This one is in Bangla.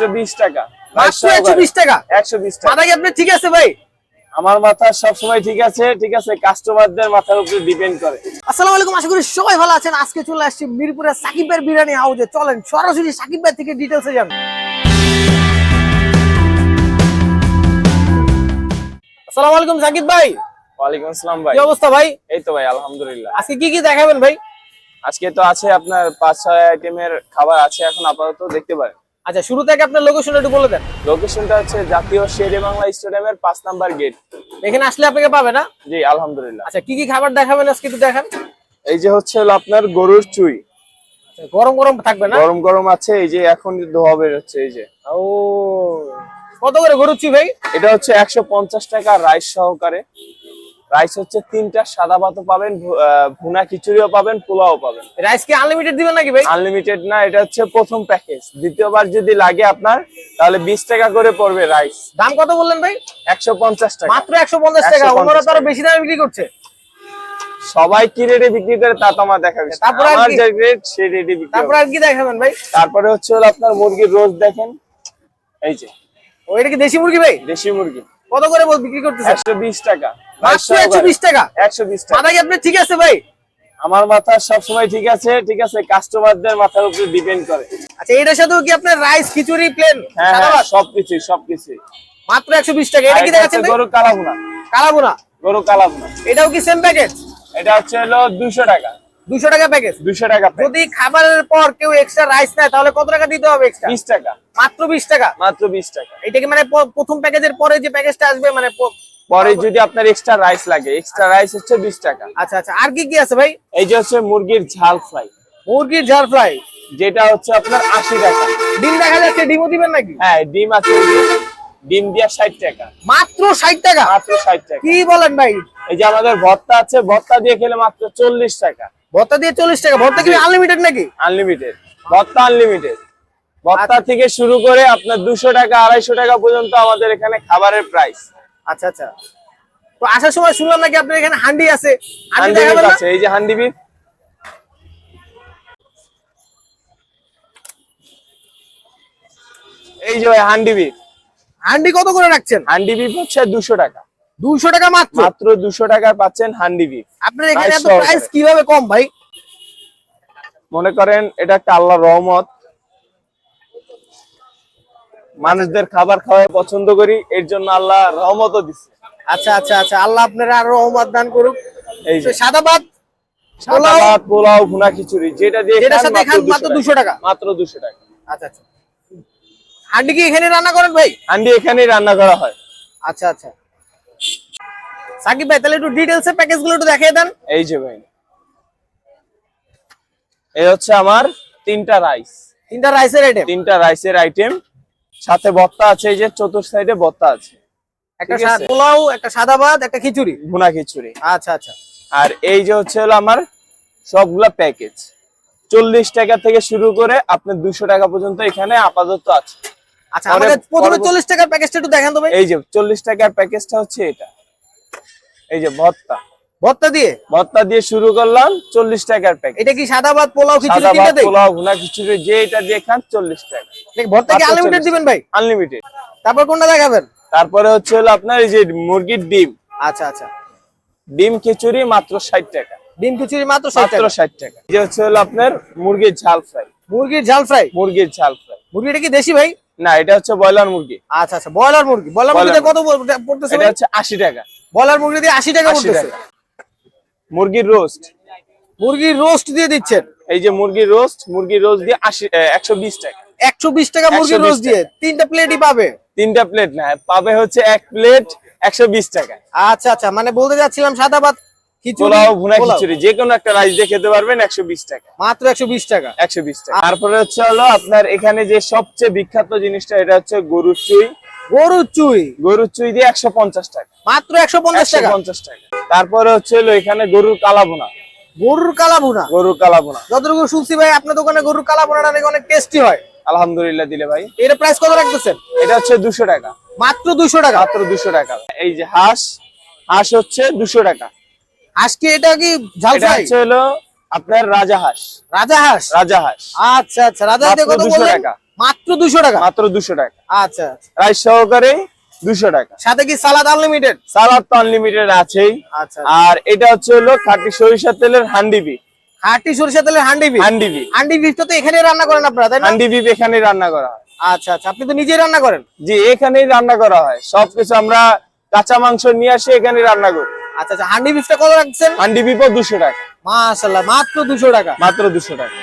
একশো বিশ টাকা। মাত্র একশো বিশ টাকা? একশো বিশ টাকা। মাথা কি আপনার ঠিক আছে ভাই? আমার মাথা সবসময় ঠিক আছে ঠিক আছে? কাস্টমারদের মাথার উপরে ডিপেন্ড করে। আসসালামু আলাইকুম আশা করি সবাই ভালো আছেন। আজকে চলে আসছি মিরপুরের সাকিব ভাইয়ের বিরিয়ানি হাউজে চলেন সরাসরি সাকিব ভাই থেকে ডিটেলসে যান আসসালামু আলাইকুম সাকিব ভাই। ওয়ালাইকুম আসসালাম ভাই। কি অবস্থা ভাই? এই তো ভাই আলহামদুলিল্লাহ। আজকে কি কি দেখাবেন ভাই? আজকে তো আছে আপনার পাঁচ ছয় আইটেমের খাবার আছে এখন আপাতত দেখতে পারেন। আচ্ছা শুরু থেকে আপনার লোকেশনটা একটু বলে দেন। লোকেশনটা হচ্ছে জাতীয় শেরে বাংলা স্টেডিয়ামের পাঁচ নাম্বার গেট। এখানে আসলে আপনাকে পাবে না? জি আলহামদুলিল্লাহ। আচ্ছা কি কি খাবার দেখাবেন আজকে একটু দেখান। এই যে হচ্ছে হলো আপনার গরুর চুই। আচ্ছা, গরম গরম থাকবে না? গরম গরম আছে এই যে এখন ধোয়া বের হচ্ছে এই যে। ও কত করে গরুচ্ছি ভাই? এটা হচ্ছে একশো পঞ্চাশ টাকা রাইস সহকারে। রাইস হচ্ছে তিনটা সাদা ভাতও পাবেন ভুনা খিচুড়িও পাবেন পোলাও পাবেন। রাইস কি আনলিমিটেড দিবেন নাকি ভাই? আনলিমিটেড না এটা হচ্ছে প্রথম প্যাকেজ দ্বিতীয়বার যদি লাগে আপনার তাহলে বিশ টাকা করে পড়বে রাইস দাম কত বললেন ভাই? একশো পঞ্চাশ টাকা। মাত্র একশো পঞ্চাশ টাকা। 150 ওনারা তো আরও বেশি দামে বিক্রি করছে। সবাই কি রেটে বিক্রি করে তা তো আমার দেখা গেছে তারপরে আর আমার? যে রেট সেই রেটে বিক্রি তারপর আর কি দেখাবেন ভাই? তারপরে হচ্ছে হলো আপনার মুরগির রোজ দেখেন। এই যে। ও এটা কি দেশি মুরগি ভাই? দেশি মুরগি। কত করে বিক্রি করতেছে একশো বিশ টাকা। মাত্র টাকা। একশো বিশ টাকা। মাথা কি আপনার ঠিক আছে ভাই? আমার মাথা সবসময় ঠিক আছে ঠিক আছে। কাস্টমারদের মাথার উপরে ডিপেন্ড করে। আচ্ছা এটার সাথেও কি আপনার রাইস খিচুড়ি প্লেন হ্যাঁ হ্যাঁ সবকিছুই সবকিছুই। মাত্র একশো বিশ টাকা। এটা কি দেখাচ্ছেন গরু কালাভুনা। কালাবুনা গরু কালাভুনা। এটাও কি সেম প্যাকেজ এটা হচ্ছে হলো দুশো টাকা। দুশো টাকা প্যাকেজ দুশো টাকা যদি খাবারের পর কেউ এক্সট্রা রাইস নেয় তাহলে কত টাকা দিতে হবে এক্সট্রা বিশ টাকা। মাত্র বিশ টাকা। মাত্র বিশ টাকা। এটা কি মানে প্রথম প্যাকেজের পরে যে প্যাকেজটা আসবে মানে পরে যদি আপনার এক্সট্রা রাইস লাগে এক্সট্রা রাইস হচ্ছে বিশ টাকা। আচ্ছা আচ্ছা আর কি কি আছে ভাই? এই যে হচ্ছে মুরগির ঝাল ফ্রাই মুরগির ঝাল ফ্রাই যেটা হচ্ছে আপনার আশি টাকা। ডিম দেখা যাচ্ছে ডিমও দিবেন নাকি? হ্যাঁ ডিম আছে ডিম দিয়া ষাট টাকা। মাত্র ষাট টাকা? মাত্র ষাট টাকা। কি বলেন ভাই? এই যে আমাদের ভর্তা আছে ভর্তা দিয়ে খেলে মাত্র চল্লিশ টাকা। ভর্তা দিয়ে চল্লিশ টাকা। ভর্তা কি আনলিমিটেড নাকি? আনলিমিটেড ভর্তা আনলিমিটেড ভর্তা থেকে শুরু করে আপনার দুশো টাকা আড়াইশো টাকা পর্যন্ত আমাদের এখানে খাবারের প্রাইস আচ্ছা আচ্ছা। তো আসার সময় শুনলাম নাকি আপনার এখানে হান্ডি আছে। হান্ডি এই যে হান্ডি বিফ এই যে ভাই হান্ডি বিফ হান্ডি কত করে রাখছেন? হান্ডি বিফ হচ্ছে দুশো টাকা। দুইশো টাকা মাত্র? মাত্র দুশো টাকায় পাচ্ছেন হান্ডি বিফ আপনার এখানে এত প্রাইস কীভাবে কম ভাই? মনে করেন এটা একটা আল্লাহ রহমত। মানুষদের খাবার খাওয়ায় পছন্দ করি এর জন্য আল্লাহ রহমতও দিচ্ছে আচ্ছা আচ্ছা আচ্ছা আল্লাহ আপনারা আরও রহমত দান করুক। এই সাদা ভাত সাদা পোলাও? ভাত, পোলাও ভুনা খিচুড়ি যেটা দিয়ে খান, সাথে খান মাত্র 200 টাকা। মাত্র দুশো টাকা। আচ্ছা আচ্ছা। হান্ডি কি এখানে রান্না করেন ভাই? হান্ডি এখানেই রান্না করা হয়। আচ্ছা আচ্ছা। সাকিব ভাই তাহলে একটু ডিটেলসে প্যাকেজগুলো একটু দেখিয়ে দেন। এই যে ভাই। এই হচ্ছে আমার তিনটা রাইস তিনটা রাইসের আইটেম তিনটা রাইসের আইটেম সাথে ভর্তা আছে এই যে চতুর্থ সাইডে ভর্তা আছে। একটা। পোলাও একটা সাদা ভাত একটা খিচুড়ি? ভুনা খিচুড়ি। আচ্ছা আচ্ছা। আর এই যে হচ্ছে হলো আমার সবগুলা প্যাকেজ চল্লিশ টাকা থেকে শুরু করে আপনার দুশো টাকা পর্যন্ত এখানে আপাতত আছে। আচ্ছা আমাদের প্রথমে চল্লিশ টাকার প্যাকেজটা একটু দেখান তো ভাই। এই যে চল্লিশ টাকার প্যাকেজটা হচ্ছে এটা। এই যে ভর্তা। ভর্তা দিয়ে? ভর্তা দিয়ে শুরু করলাম চল্লিশ টাকার প্যাকেজ এটা কি সাদা ভাত পোলাও খিচুড়ি ভাত পোলাও ভুনা খিচুড়ি যে এটা দিয়ে খান চল্লিশ টাকা। ভর্তা কি আনলিমিটেড দিবেন ভাই? আনলিমিটেড তারপর কোনটা দেখাবেন? তারপরে হচ্ছে হলো আপনার এই যে মুরগির ডিম। আচ্ছা আচ্ছা। ডিম খিচুড়ি মাত্র ষাট টাকা। ডিম খিচুড়ি মাত্র ষাট মাত্র টাকা। ষাট টাকা। যে হচ্ছে হলো আপনার মুরগির ঝাল ফ্রাই। মুরগির ঝাল ফ্রাই? মুরগির ঝাল ফ্রাই। মুরগিটা কি দেশি ভাই? না এটা হচ্ছে ব্রয়লার মুরগি। আচ্ছা আচ্ছা ব্রয়লার মুরগি। ব্রয়লার মুরগিতে কত পড়- পড়তেছে এটা হচ্ছে আশি টাকা। ব্রয়লার মুরগি দিয়ে আশি টাকা 80 পড়তেছে। টাকা। মুরগির রোস্ট। মুরগির রোস্ট দিয়ে দিচ্ছেন? এই যে মুরগির রোস্ট মুরগির রোস্ট দিয়ে আশি একশো বিশ টাকা। একশো বিশ টাকা মুরগির রোস্ট দিয়ে? তিনটা প্লেটই পাবে? তিনটা প্লেট না পাবে হচ্ছে এক প্লেট একশো বিশ টাকা। আচ্ছা আচ্ছা মানে বলতে যাচ্ছিলাম সাদা ভাত খিচুড়ি পোলাও ভুনা খিচুড়ি যে কোনো একটা রাইস দিয়ে খেতে পারবেন একশো বিশ টাকা। মাত্র একশো বিশ টাকা। একশো বিশ টাকা। তারপরে হচ্ছে হলো আপনার এখানে যে সবচেয়ে বিখ্যাত জিনিসটা এটা হচ্ছে গরুর চুই। গরুর চুই? গরুর চুই দিয়ে একশো পঞ্চাশ টাকা। মাত্র একশো পঞ্চাশ টাকা? পঞ্চাশ টাকা। তারপরে হচ্ছে এখানে গরুর কালাবোনা গরুর কালা ভুনা গরুর কালাবোনা যতটুকু শুনছি ভাই আপনার দোকানে গরুর কালা ভুনাটা নাকি অনেক টেস্টি হয়। আলহামদুলিল্লাহ দিলে ভাই। এর প্রাইস কত রাখতেছেন? এটা হচ্ছে দুশো টাকা। মাত্র দুশো টাকা? মাত্র দুশো টাকা। এই যে হাঁস হাঁস হচ্ছে দুশো টাকা। আজকে এটা কি ঝাল এটা হচ্ছে হলো আপনার রাজা হাঁস। রাজা হাঁস? রাজা হাঁস। আচ্ছা আচ্ছা। রাজা হাঁসে কত বললেন। মাত্র দুশো টাকা? মাত্র দুশো টাকা। আচ্ছা রাইস সহকারে দুশো টাকা। সাথে কি সালাদ আনলিমিটেড সালাদ তো আনলিমিটেড আছেই। আচ্ছা। আর এটা হচ্ছে হলো খাঁটি সরিষার তেলের হান্ডি বিফ হাটি সরিষা তেলের হান্ডি বিফ হান্ডি বিফ হান্ডি বিফটা তো এখানে রান্না করেন আপনারা তাই না? হান্ডি বিফ এখানে রান্না করা হয়। আচ্ছা আচ্ছা। আপনি তো নিজেই রান্না করেন? জি এখানেই রান্না করা হয়। সবকিছু আমরা কাঁচা মাংস নিয়ে আসি এখানে রান্না করি। আচ্ছা আচ্ছা। হান্ডি বিফটা কত রাখছেন? হান্ডি বিফও দুশো টাকা। মাশাল্লাহ মাত্র দুশো টাকা। মাত্র দুশো টাকা।